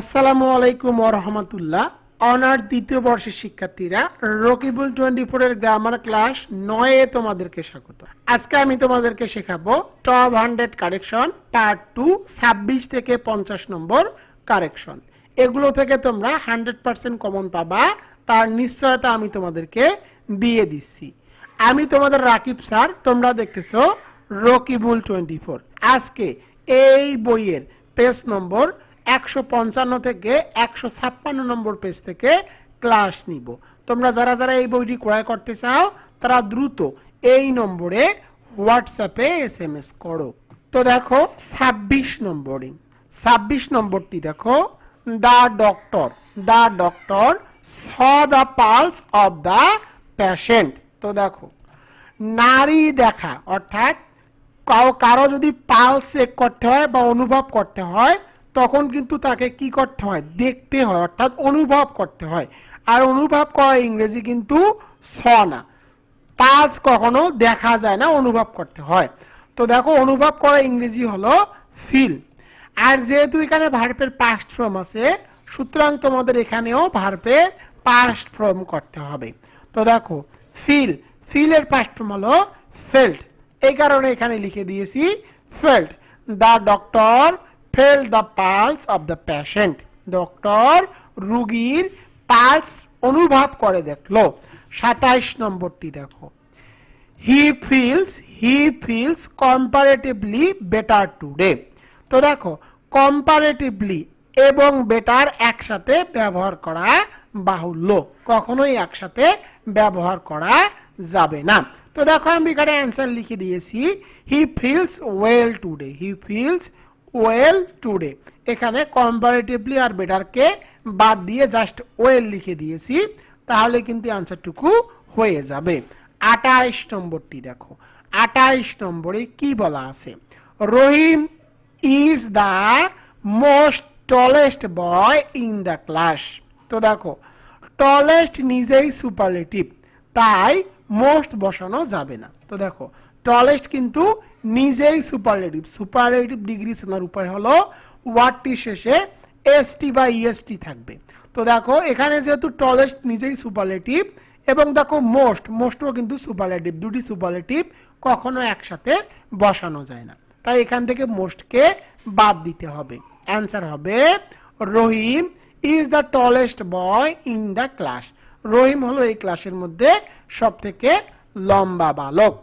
আসসালামু আলাইকুম রহমতুল্লাহ। অনার দ্বিতীয় বর্ষের শিক্ষার্থীরা, রকিবুল টোয়েন্টি ফোরের গ্রামার ক্লাস নয়ে তোমাদেরকে স্বাগত। আজকে আমি তোমাদেরকে শেখাবো top hundred correction, part two, ছাব্বিশ থেকে পঞ্চাশ নম্বর কারেকশন। এগুলো থেকে তোমরা হান্ড্রেড পার্সেন্ট কমন পাবা, তার নিশ্চয়তা আমি তোমাদেরকে দিয়ে দিচ্ছি। আমি তোমাদের রাকিব স্যার, তোমরা দেখতেছো রকিবুল টোয়েন্টি ফোর আজকে এই বইয়ের পেজ নম্বর একশো পঞ্চান্ন থেকে একশো ছাপ্পান্ন নম্বর পেজ থেকে ক্লাস নিব। তোমরা যারা যারা এই বইটি ক্রয় করতে চাও, তারা দ্রুত এই নম্বরে হোয়াটসঅ্যাপে এস এম এস করো। তো দেখো, ছাব্বিশ নম্বরে। ছাব্বিশ নম্বরটি দেখো, the doctor the doctor saw the pulse of the patient তো দেখো, নারী দেখা অর্থাৎ কারও যদি পালস চেক করতে হয় বা অনুভব করতে হয় তখন কিন্তু তাকে কি করতে হয়? দেখতে হয়, অর্থাৎ অনুভব করতে হয়। আর অনুভব করা ইংরেজি কিন্তু স না। পালস কখনো দেখা যায় না, অনুভব করতে হয়। তো দেখো, অনুভব করা ইংরেজি হলো ফিল আর যেহেতু এখানে ভার্পের পাস্ট ফর্ম আছে, সুতরাং তোমাদের এখানেও ভার্পের পাস্ট ফর্ম করতে হবে। তো দেখো ফিল ফিলের পাস্ট ফর্ম হলো ফেল্ট এই কারণে এখানে লিখে দিয়েছি felt the doctor fell the pulse of the patient doctor রুগীর পালস অনুভব করে দেখল। সাতাইশ নম্বরটি দেখো। He feels he feels comparatively better today তো দেখো কম্পারেটিভলি এবং বেটার একসাথে ব্যবহার করা বাহুল্য। কখনোই একসাথে ব্যবহার করা যাবে না। তো দেখো, আমি এখানে অ্যান্সার লিখে দিয়েছি। He feels well today he feels well today এখানে কম্পারেটিভলি আর বেটারকে বাদ দিয়ে জাস্ট ওয়েল লিখে দিয়েছি, তাহলে কিন্তু অ্যান্সারটুকু হয়ে যাবে। আটাইশ নম্বরটি দেখো। আটাইশ নম্বরে কি বলা আছে? Rahim is the most tallest boy in the class তো দেখো টলেস্ট নিজেই সুপারলেটিভ তাই মোস্ট বসানো যাবে না। তো দেখো টলেস্ট কিন্তু নিজেই সুপারলেটিভ সুপারলেটিভ ডিগ্রি চেনার উপায় হলো ওয়ার্ডটি শেষে এসটি বা ইএসটি থাকবে। তো দেখো, এখানে যেহেতু টলেস্ট নিজেই সুপারলেটিভ এবং দেখো মোস্ট মোস্টও কিন্তু সুপারলেটিভ দুটি সুপারলেটিভ কখনো একসাথে বসানো যায় না। তাই এখান থেকে মোস্টকে বাদ দিতে হবে। অ্যান্সার হবে, Rahim is the tallest boy in the class Rahim হলো এই ক্লাসের মধ্যে সব থেকে লম্বা বালক।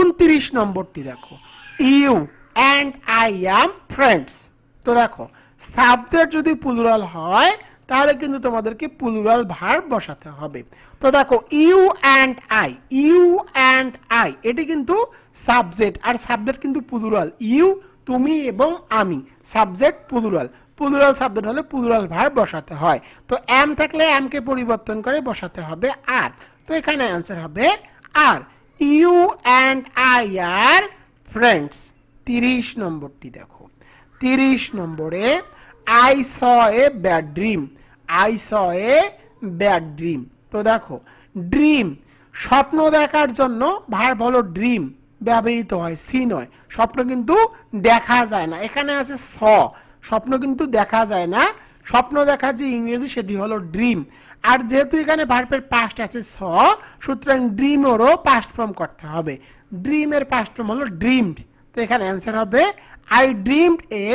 উনত্রিশ নম্বরটি দেখো। You and I am friends. তো দেখো, সাবজেক্ট যদি প্লুরাল হয়, তাহলে কিন্তু তোমাদেরকে প্লুরাল ভার বসাতে হবে। তো দেখো, you and I, you and I, এটি কিন্তু সাবজেক্ট, আর সাবজেক্ট কিন্তু প্লুরাল। ইউ, তুমি এবং আমি, সাবজেক্ট প্লুরাল। প্লুরাল সাবজেক্ট হলে প্লুরাল ভার বসাতে হয়। তো এম থাকলে এমকে পরিবর্তন করে বসাতে হবে আর। তো এখানে অ্যান্সার হবে are. You and I are friends তিরিশ নম্বরটি দেখো। তিরিশ নম্বরে I saw a bad dream I saw a bad dream তো দেখো ড্রিম স্বপ্ন দেখার জন্য ভার হলো ড্রিম ব্যবহৃত হয় সি নয়। স্বপ্ন কিন্তু দেখা যায় না। এখানে আছে স স্বপ্ন কিন্তু দেখা যায় না। স্বপ্ন দেখার যে ইংরেজি সেটি হলো ড্রিম আর যেহেতু এখানে ভার্পের পাস্ট আছে স, সুতরাং ড্রিমেরও পাস্ট ফর্ম করতে হবে। ড্রিমের পাস্ট ফর্ম হলো ড্রিমড তো এখানে অ্যান্সার হবে I dreamed a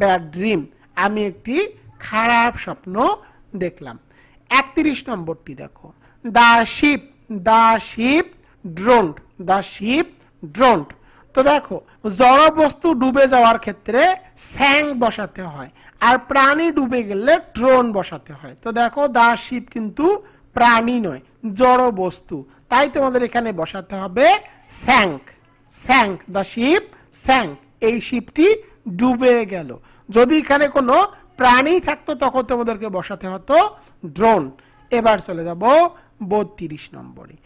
bad dream আমি একটি খারাপ স্বপ্ন দেখলাম। একত্রিশ নম্বরটি দেখো। The ship the ship drowned the ship drowned তো দেখো জড় বস্তু ডুবে যাওয়ার ক্ষেত্রে স্যাং বসাতে হয়। আর প্রাণী ডুবে গেলে ড্রোন বসাতে হয়। তো দেখো, দা শিপ কিন্তু প্রাণী নয়, জড় বস্তু। তাই তোমাদের এখানে বসাতে হবে sank. Sank the ship sank. এই শিপটি ডুবে গেল। যদি এখানে কোনো প্রাণী থাকতো, তখন তোমাদেরকে বসাতে হতো ড্রোন। এবার চলে যাব বত্রিশ নম্বরে।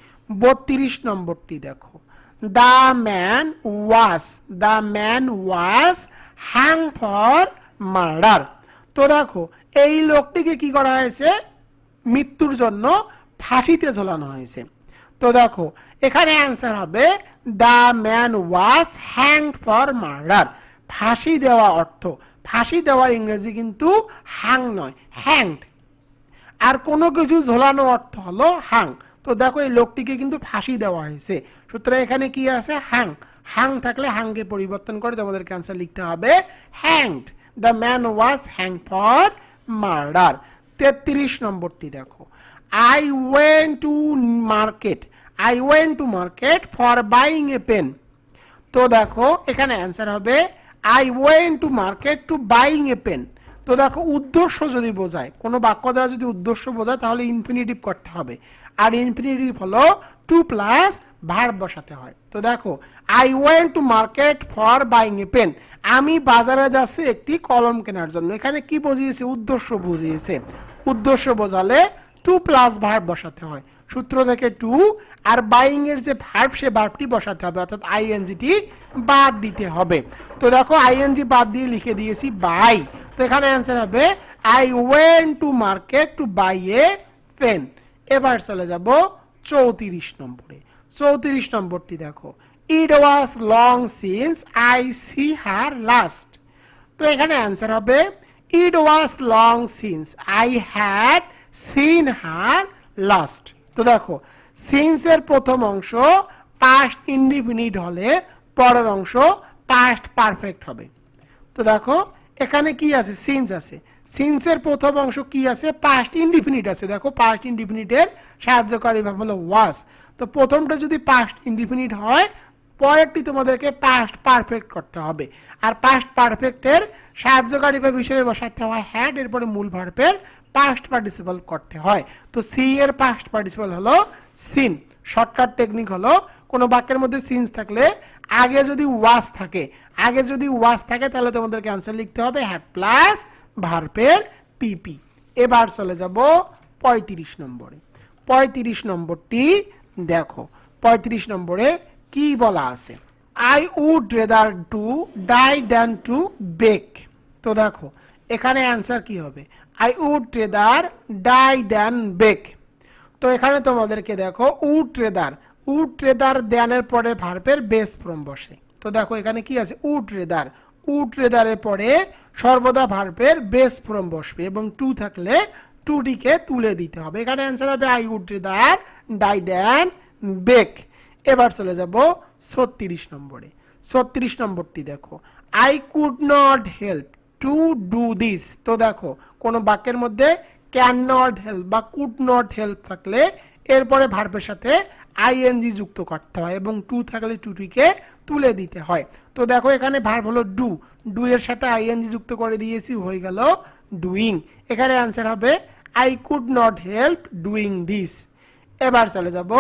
বত্রিশ নম্বরটি দেখো। The man was the man was hang for murder. তো দেখো, এই লোকটিকে কি করা হয়েছে? মৃত্যুর জন্য ফাঁসিতে ঝোলানো হয়েছে। তো দেখো, এখানে অ্যান্সার হবে the man was hang for murder ফাঁসি দেওয়া অর্থ, ফাঁসি দেওয়ার ইংরেজি কিন্তু হ্যাং নয় হ্যাংড আর কোনো কিছু ঝোলানো অর্থ হলো হাং তো দেখো, এই লোকটিকে কিন্তু ফাঁসি দেওয়া হয়েছে। সুতরাং এখানে কি আছে? হ্যাং হ্যাং থাকলে হাংকে পরিবর্তন করে তোমাদের ক্যান্সার লিখতে হবে hanged the man was hang for murder তেত্রিশ নম্বরটি দেখো। I went to market I went to market for buying a pen তো দেখো, এখানে অ্যান্সার হবে I went to market to buying a pen তো দেখো, উদ্দেশ্য যদি বোঝায়, কোনো বাক্য দ্বারা যদি উদ্দেশ্য বোঝায়, তাহলে ইনফিনিটিভ করতে হবে। আর ইনফিনিটিভ হলো টু প্লাস ভার্ব বসাতে হয়। তো দেখো I went to market for buying a pen আমি বাজারে যাচ্ছি একটি কলম কেনার জন্য। এখানে কি বুঝিয়েছে? উদ্দেশ্য বুঝিয়েছে। উদ্দেশ্য বোঝালে টু প্লাস ভার্ব বসাতে হয়। সূত্র থেকে টু আর বাইং এর যে ভার্ব সে ভার্বটি বসাতে হবে। অর্থাৎ আইএনজিটি বাদ দিতে হবে। তো দেখো আইএনজি বাদ দিয়ে লিখে দিয়েছি বাই তো এখানে অ্যান্সার হবে I went to market to buy a pen এবার চলে যাব চৌত্রিশ নম্বরে। চৌত্রিশ নম্বরটি দেখো। It was long since I see her last তো এখানে অ্যান্সার হবে it was long since I had seen her last তো দেখো সিন্সের প্রথম অংশ পাস্ট ইনডিফিনিট হলে পরের অংশ পাস্ট পারফেক্ট হবে। তো দেখো, এখানে কি আছে? সিন্স আছে। সিন্সের প্রথম অংশ কি আছে? পাস্ট ইনডিফিনিট আছে। দেখো পাস্ট ইনডিফিনিটের সাহায্যকারী ভাব হলো ওয়াস তো প্রথমটা যদি পাস্ট ইনডিফিনিট হয়, পরেরটি তোমাদেরকে পাস্ট পারফেক্ট করতে হবে। আর পাস্ট পারফেক্টের সাহায্যকারী ভাব হিসেবে বসাতে হয় হ্যাড এরপরে মূল ভার্বের পাস্ট পার্টিসিপাল করতে হয়। তো সি এর পাস্ট পার্টিসিপাল হলো সিন শর্টকাট টেকনিক হলো কোনো বাক্যের মধ্যে সিন্স থাকলে আগে যদি ওয়াস থাকে, আগে যদি ওয়াস থাকে তাহলে তোমাদেরকে অ্যান্সার লিখতে হবে হ্যাড প্লাস ভার্পের পিপি এবার চলে যাব পঁয়ত্রিশ নম্বরে। পঁয়ত্রিশ নম্বরটি দেখো। পঁয়ত্রিশ নম্বরে কি বলা আছে? I would rather to die than to beg তো দেখো, এখানে অ্যান্সার কি হবে? I would rather die than beg তো এখানে তোমাদেরকে দেখো উড ট্রেদার উড ট্রেদার দেয়ানের পরে ভার্বের বেস ফ্রম বসে। তো দেখো, এখানে কি আছে? উড ট্রেদার উড ট্রেদারের পরে সর্বদা ভার্বের বেস ফ্রম বসবে এবং টু থাকলে টুটিকে তুলে দিতে হবে। এখানে অ্যান্সার হবে I would rather die than beg. এবার চলে যাব ছত্রিশ নম্বরে। ছত্রিশ নম্বরটি দেখো। I could not help to do this. তো দেখো, কোনো বাক্যের মধ্যে ক্যান নট হেল্প বা কুড নট হেল্প থাকলে এরপরে ভার্বের সাথে আইএনজি যুক্ত করতে হয় এবং টু থাকলে টুটিকে তুলে দিতে হয়। তো দেখো এখানে ভার্ব হলো ডু। ডু এর সাথে আইএনজি যুক্ত করে দিয়েছি, হয়ে গেল ডুইং এখানে অ্যান্সার হবে I could not help doing this এবার চলে যাব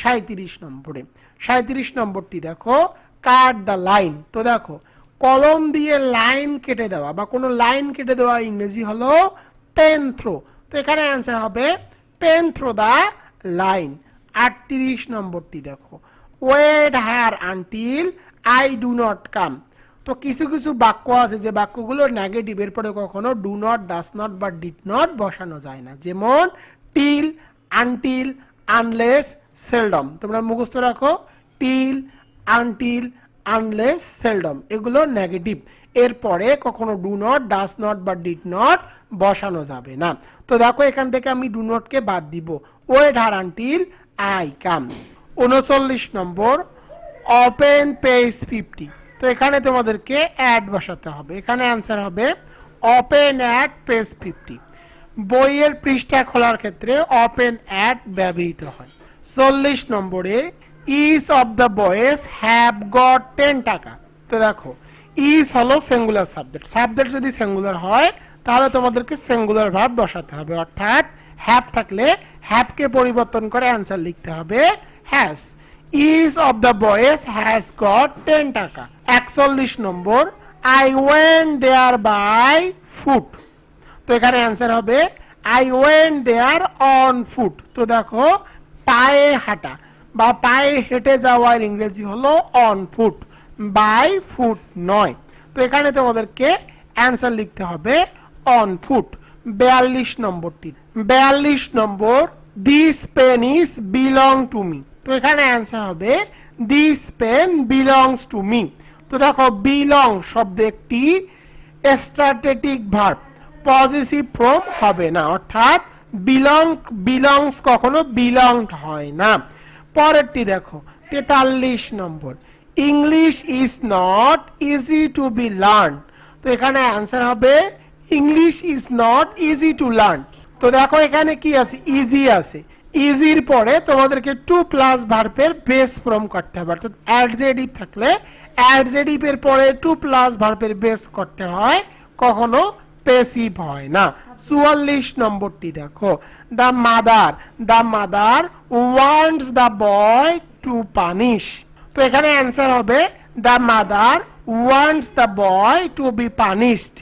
সাঁত্রিশ নম্বরে। সাঁত্রিশ নম্বরটি দেখো, কাট দ্য লাইন। তো দেখো, কলম দিয়ে লাইন কেটে দেওয়া বা কোনো লাইন কেটে দেওয়া ইংরেজি হলো পেন থ্রো তো এখানে অ্যান্সার হবে পেন থ্রো দ্য লাইন। আটত্রিশ নম্বরটি দেখো। Wait her until I do not come তো কিছু কিছু বাক্য আছে যে বাক্যগুলো নেগেটিভ এরপরে কখনো ডু নট ডাস নট বা ডিড নট বসানো যায় না। যেমন টিল আনটিল আনলেস সেলডম তোমরা মুখস্থ রাখো। টিল আনটিল আনলেস সেলডম এগুলো নেগেটিভ এরপরে কখনো ডু নট ডাস নট বা ডিড নট বসানো যাবে না। তো দেখো এখান থেকে আমি ডু নটকে বাদ দিব। Wait her until I come উনচল্লিশ নম্বর ওপেন পেজ ফিফটি তো এখানে তোমাদেরকে অ্যাড বসাতে হবে। এখানে অ্যান্সার হবে ওপেন অ্যাড পেজ ফিফটি বইয়ের পৃষ্ঠা খোলার ক্ষেত্রে ওপেন অ্যাড ব্যবহৃত হয়। চল্লিশ নম্বরে each of the boys have got ten taka. তো দেখো ইস হলো সিঙ্গুলার সাবজেক্ট সাবজেক্ট যদি সিঙ্গুলার হয়, তাহলে তোমাদেরকে সিঙ্গুলার ভাব বসাতে হবে। অর্থাৎ হ্যাপ থাকলে হ্যাভকে পরিবর্তন করে অ্যান্সার লিখতে হবে। Has each of the boys has got ten taka. একচল্লিশ number I went there by foot তো এখানে অ্যান্সার হবে I went there on foot তো দেখো, পায়ে হাঁটা বা পায়ে হেঁটে যাওয়ার ইংরেজি হলো অন ফুট বাই ফুট নয়। তো এখানে তোমাদেরকে অ্যান্সার লিখতে হবে অন ফুট বেয়াল্লিশ নম্বরটি। বেয়াল্লিশ number this pen is belong to me তো এখানে অ্যান্সার হবে this pen belongs to me তো দেখো বিলং শব্দ একটি স্ট্র্যাটেটিক ভার্ব পজিটিভ ফর্ম হবে না, অর্থাৎ বিলং বিলংস কখনো বিলংড হয় না। পরেরটি দেখো, তেতাল্লিশ number. English is not easy to be learn তো এখানে অ্যান্সার হবে English is not easy to learn তো দেখো এখানে কি আছে? ইজি আছে। ইজির পরে তোমাদেরকে টু প্লাস ভার্বের বেস ফর্ম করতে হবে। অর্থাৎ অ্যাডজেটিভ থাকলে অ্যাডজেটিভের পরে টু প্লাস ভার্বের বেস করতে হয়, কখনো পেসিভ হয় না। চুয়াল্লিশ নম্বরটি দেখো। The mother the mother wants the boy to punish তো এখানে অ্যান্সার হবে the mother wants the boy to be punished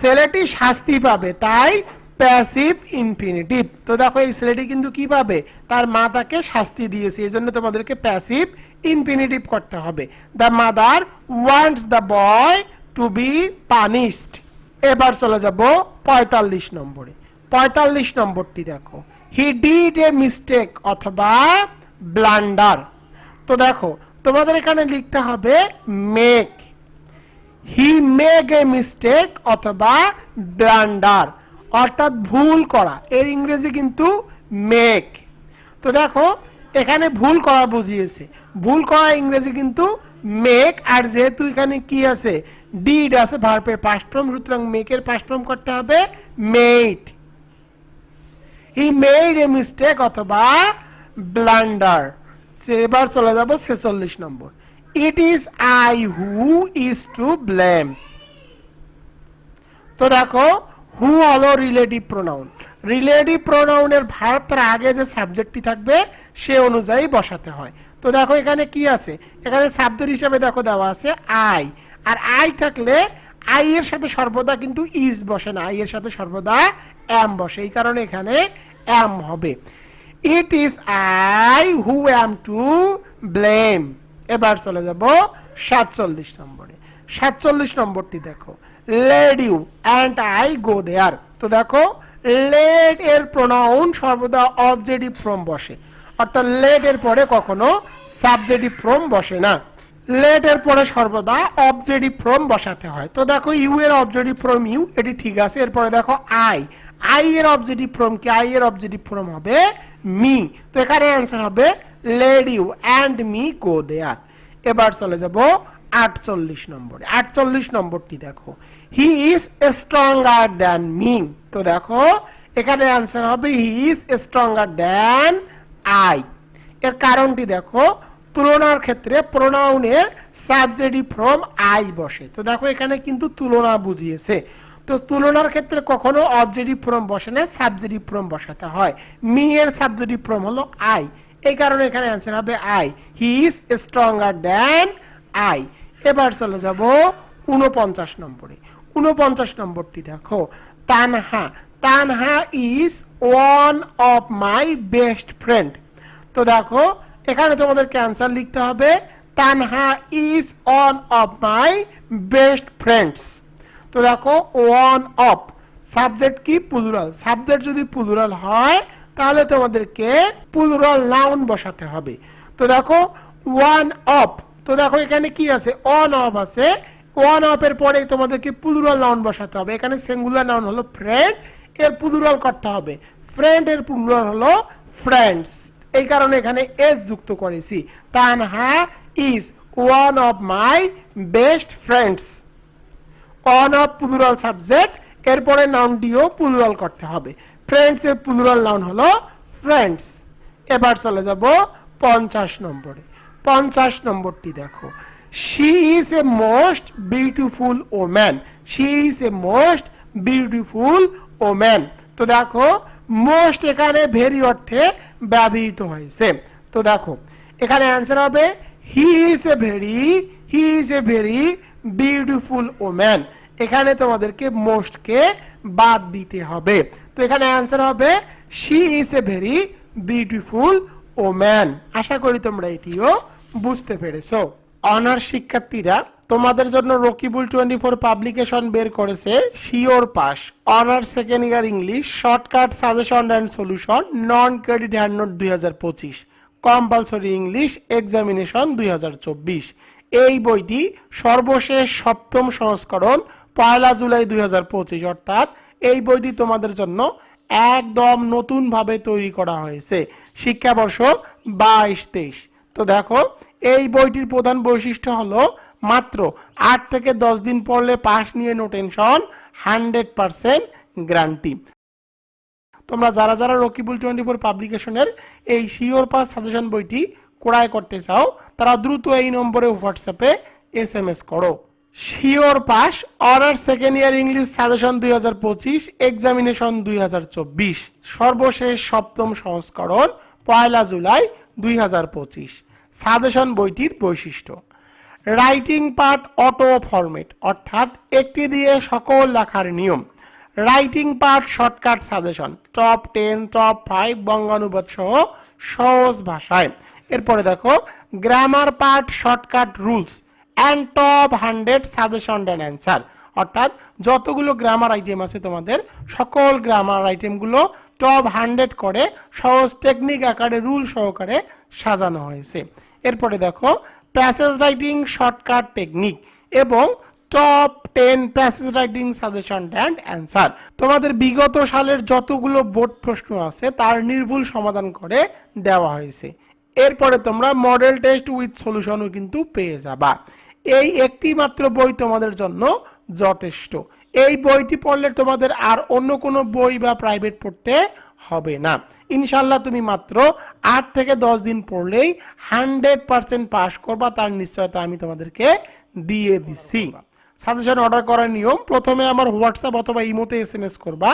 ছেলেটি শাস্তি পাবে, তাই প্যাসিভ ইনফিনিটিভ তো দেখো, এই ছেলেটি কিন্তু কি পাবে? তার মা তাকে শাস্তি দিয়েছে, এই জন্য তোমাদেরকে প্যাসিভ ইনফিনিটিভ করতে হবে। The mother wants the boy to be punished এবার চলে যাব পঁয়তাল্লিশ নম্বরে। পঁয়তাল্লিশ নম্বরটি দেখো। হি ডিড এ মিস্টেক অথবা ব্লান্ডার তো দেখো, তোমাদের এখানে লিখতে হবে make he make a mistake অথবা ব্লান্ডার অর্থাৎ ভুল করা। এর ইংরেজি কিন্তু মেক তো দেখো, এখানে ভুল করা বুঝিয়েছে। ভুল করা ইংরেজি কিন্তু মেক আর যেহেতু এখানে কি আছে? ডিড আছে ভার্পের পাস্টফর্ম সুতরাং মেকের পাস্টফর্ম করতে হবে made he made a mistake অথবা ব্লান্ডার এবার চলে যাব ছেচল্লিশ নম্বর। It is I who is to blame তো দেখো হু হলো রিলেটিভ প্রোনাউন রিলেটিভ প্রোনাউনের ভার্বটার আগে যে সাবজেক্টটি থাকবে, সে অনুযায়ী বসাতে হয়। তো দেখো, এখানে কি আছে? এখানে সাবজেক্ট হিসাবে দেখো দেওয়া আছে আই আর আই থাকলে আই এর সাথে সর্বদা কিন্তু ইজ বসে না। আই এর সাথে সর্বদা এম বসে। এই কারণে এখানে এম হবে। It is I who am to blame এবার চলে যাব সাতচল্লিশ নম্বরে। সাতচল্লিশ নম্বরটি দেখো। Let you and I go there তো দেখো লেড এর প্রোনাউন সর্বদা অবজেক্টিভ ফ্রম বসে। অর্থাৎ লেড এর পরে কখনো সাবজেক্টিভ ফ্রম বসে না। লেট এর পরে সর্বদা অবজেক্টিভ ফ্রম বসাতে হয়। তো দেখো ইউ এর অবজেক্টিভ ফ্রম ইউ এটি ঠিক আছে। এরপরে দেখো আই আই এর অবজেক্টিভ ফ্রম কি? আই এর অবজেক্টিভ ফ্রম হবে মি তো এখানে অ্যান্সার হবে let you and me go there এবার চলে যাব আটচল্লিশ নম্বরে। আটচল্লিশ নম্বরটি দেখো। He is stronger than me তো দেখো, এখানে অ্যান্সার হবে he is stronger than I এর কারণটি দেখো, তুলনার ক্ষেত্রে প্রোনাউনের সাবজেক্টিভ ফ্রম আই বসে। তো দেখো, এখানে কিন্তু তুলনা বুঝিয়েছে। তো তুলনার ক্ষেত্রে কখনো অবজেক্টিভ ফ্রম বসে না সাবজেক্টিভ ফ্রম বসাতে হয়। মি এর সাবজেক্টিভ ফ্রম হলো আই এই কারণে এখানে অ্যান্সার হবে I he is stronger than I এবার চলে যাব উনপঞ্চাশ নম্বরে। উনপঞ্চাশ নম্বরটি দেখো, Tanha Tanha is one of my best friend তো দেখো, এখানে তোমাদেরকে অ্যান্সার লিখতে হবে, Tanha is one of my best friends তো দেখো ওয়ান অফ সাবজেক্ট কি? পুলুরাল সাবজেক্ট যদি পুলুরাল হয়, তাহলে তোমাদেরকে পুলুরাল নাউন বসাতে হবে। তো দেখো ওয়ান অফ তো দেখো, এখানে কি আছে? অন অফ আছে। ওয়ান অফ এর পরে তোমাদেরকে পুলুরাল নাউন বসাতে হবে। এখানে সিঙ্গুলার নাউন হলো ফ্রেন্ড এর পুলুরাল করতে হবে। ফ্রেন্ড এর পুলুরাল হলো ফ্রেন্ডস এই কারণে এখানে এস যুক্ত করেছি। Tanha is one of my best friends one of plural subject এরপরে নাউনটিও প্লুরাল করতে হবে। ফ্রেন্ডস এর প্লুরাল নাউন হলো ফ্রেন্ডস এবার চলে যাব পঞ্চাশ নম্বরে। পঞ্চাশ নম্বরটি দেখো। She is a most beautiful woman she is a most beautiful woman তো দেখো মোস্ট এখানে ভেরি অর্থে ব্যবহৃত হয়েছে। তো দেখো, এখানে অ্যান্সার হবে he is a very he is a very beautiful woman এখানে তোমাদেরকে মোস্টকে বাদ দিতে হবে। তো এখানে অ্যান্সার হবে she is a very beautiful woman আশা করি তোমরা এটিও বুঝতে পেরেছ। অনার্স শিক্ষার্থীরা, তোমাদের জন্য রকিবুল টোয়েন্টি ফোর পাবলিকেশন বের করেছে, sure pass. Honours second year English shortcut suggestion and solution non credit hand note দুই হাজার পঁচিশ। কম্পালসরি ইংলিশ এক্সামিনেশন দুই হাজার চব্বিশ। এই বইটি সর্বশেষ সপ্তম সংস্করণ পয়লা জুলাই দুই হাজার পঁচিশ, অর্থাৎ এই বইটি তোমাদের জন্য একদম নতুনভাবে তৈরি করা হয়েছে। শিক্ষাবর্ষ বাইশ তেইশ। তো দেখো, এই বইটির প্রধান বৈশিষ্ট্য হলো মাত্র আট থেকে দশ দিন পড়লে পাস নিয়ে no tension hundred percent guarantee. তোমরা যারা যারা রকিবুল টোয়েন্টি ফোর পাবলিকেশনের এই শিওর পাস সাজেশন বইটি ক্রয় করতে চাও, তারা দ্রুত এই নম্বরে হোয়াটসঅ্যাপে এস এম এস করো। Sure pass honours second year English suggestion দুই হাজার পঁচিশ এক্সামিনেশন দুই হাজার চব্বিশ। সর্বশেষ সপ্তম সংস্করণ পয়লা জুলাই দুই হাজার পঁচিশ। সাজেশন বইটির বৈশিষ্ট্য। রাইটিং পার্ট অটো ফরম্যাট অর্থাৎ একটি দিয়ে সকল লেখার নিয়ম। Writing part shortcut suggestion top ten top five বঙ্গানুবাদ সহ সহজ ভাষায়। এরপরে দেখো grammar part shortcut rules and top hundred suggestion and answer অর্থাৎ যতগুলো গ্রামার আইটেম আছে তোমাদের, সকল গ্রামার আইটেমগুলো টপ হান্ড্রেড করে সহজ টেকনিক আকারে রুল সহকারে সাজানো হয়েছে। এরপরে দেখো প্যাসেজ রাইটিং শর্টকাট টেকনিক এবং top ten passage writing suggestion and answer তোমাদের বিগত সালের যতগুলো বোর্ড প্রশ্ন আছে, তার নির্ভুল সমাধান করে দেওয়া হয়েছে। এরপরে তোমরা মডেল টেস্ট উইথ সলিউশনও কিন্তু পেয়ে যাবা। এই একটি মাত্র বই তোমাদের জন্য যথেষ্ট। এই বইটি পড়লে তোমাদের আর অন্য কোনো বই বা প্রাইভেট পড়তে হবে না। ইনশাল্লাহ তুমি মাত্র আট থেকে দশ দিন পড়লেই হান্ড্রেড পার্সেন্ট পাস করবা, তার নিশ্চয়তা আমি তোমাদেরকে দিয়ে দিচ্ছি সাজেশন অর্ডার করার নিয়ম, প্রথমে আমার হোয়াটসঅ্যাপ অথবা ইমোতে এস এম এস করবা।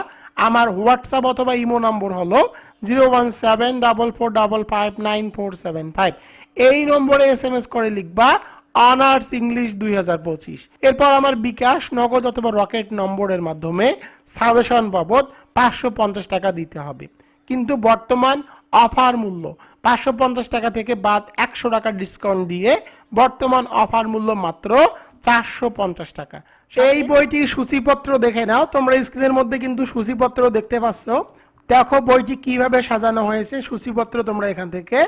আমার হোয়াটসঅ্যাপ অথবা ইমো নম্বর হলো zero one seven double four double five nine four seven five. এই নম্বরে এস এম এস করে লিখবা, অনার্স ইংলিশ দুই হাজার পঁচিশ। এরপর আমার বিকাশ, নগদ অথবা রকেট নম্বরের মাধ্যমে সাজেশন বাবদ পাঁচশো পঞ্চাশ টাকা দিতে হবে। কিন্তু বর্তমান অফার মূল্য, পাঁচশো পঞ্চাশ টাকা থেকে বাদ একশো টাকা ডিসকাউন্ট দিয়ে বর্তমান অফার মূল্য মাত্র চারশো পঞ্চাশ টাকা। এই বইটির সূচিপত্র দেখে নাও তোমরা স্ক্রিনের মধ্যে কিন্তু সূচিপত্র দেখতে পাচ্ছ। দেখো বইটি কীভাবে সাজানো হয়েছে সূচিপত্র তোমরা এখান থেকে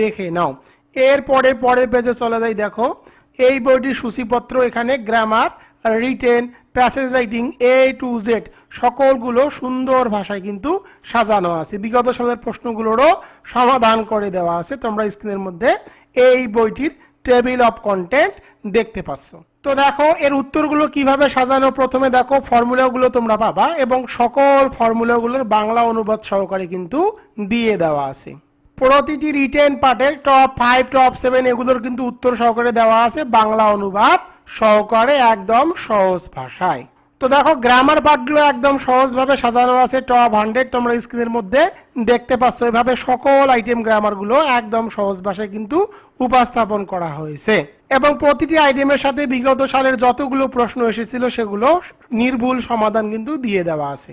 দেখে নাও। এরপরে পরের পেজে চলে যাই দেখো। এই বইটির সূচিপত্র এখানে grammar written passage writing A to Z সকলগুলো সুন্দর ভাষায় কিন্তু সাজানো আছে। বিগত সালের প্রশ্নগুলোরও সমাধান করে দেওয়া আছে। তোমরা স্ক্রিনের মধ্যে এই বইটির টেবিল অফ কন্টেন্ট দেখতে পাচ্ছ। তো দেখো, এর উত্তরগুলো কীভাবে সাজানো? প্রথমে দেখো, ফর্মুলাগুলো তোমরা পাবা এবং সকল ফর্মুলাগুলোর বাংলা অনুবাদ সহকারে কিন্তু দিয়ে দেওয়া আছে। প্রতিটি রিটেন পার্টের টপ ফাইভ টপ সেভেন এগুলোর কিন্তু উত্তর সহকারে দেওয়া আছে বাংলা অনুবাদ সহকারে একদম সহজ ভাষায়। তো দেখো গ্রামার পার্টগুলো একদম সহজভাবে সাজানো আছে টপ হান্ড্রেড তোমরা স্ক্রিনের মধ্যে দেখতে পাচ্ছ। এভাবে সকল আইটেম গ্রামারগুলো একদম সহজ ভাষায় কিন্তু উপস্থাপন করা হয়েছে। এবং প্রতিটি আইটেমের সাথে বিগত সালের যতগুলো প্রশ্ন এসেছিল, সেগুলো নির্ভুল সমাধান কিন্তু দিয়ে দেওয়া আছে।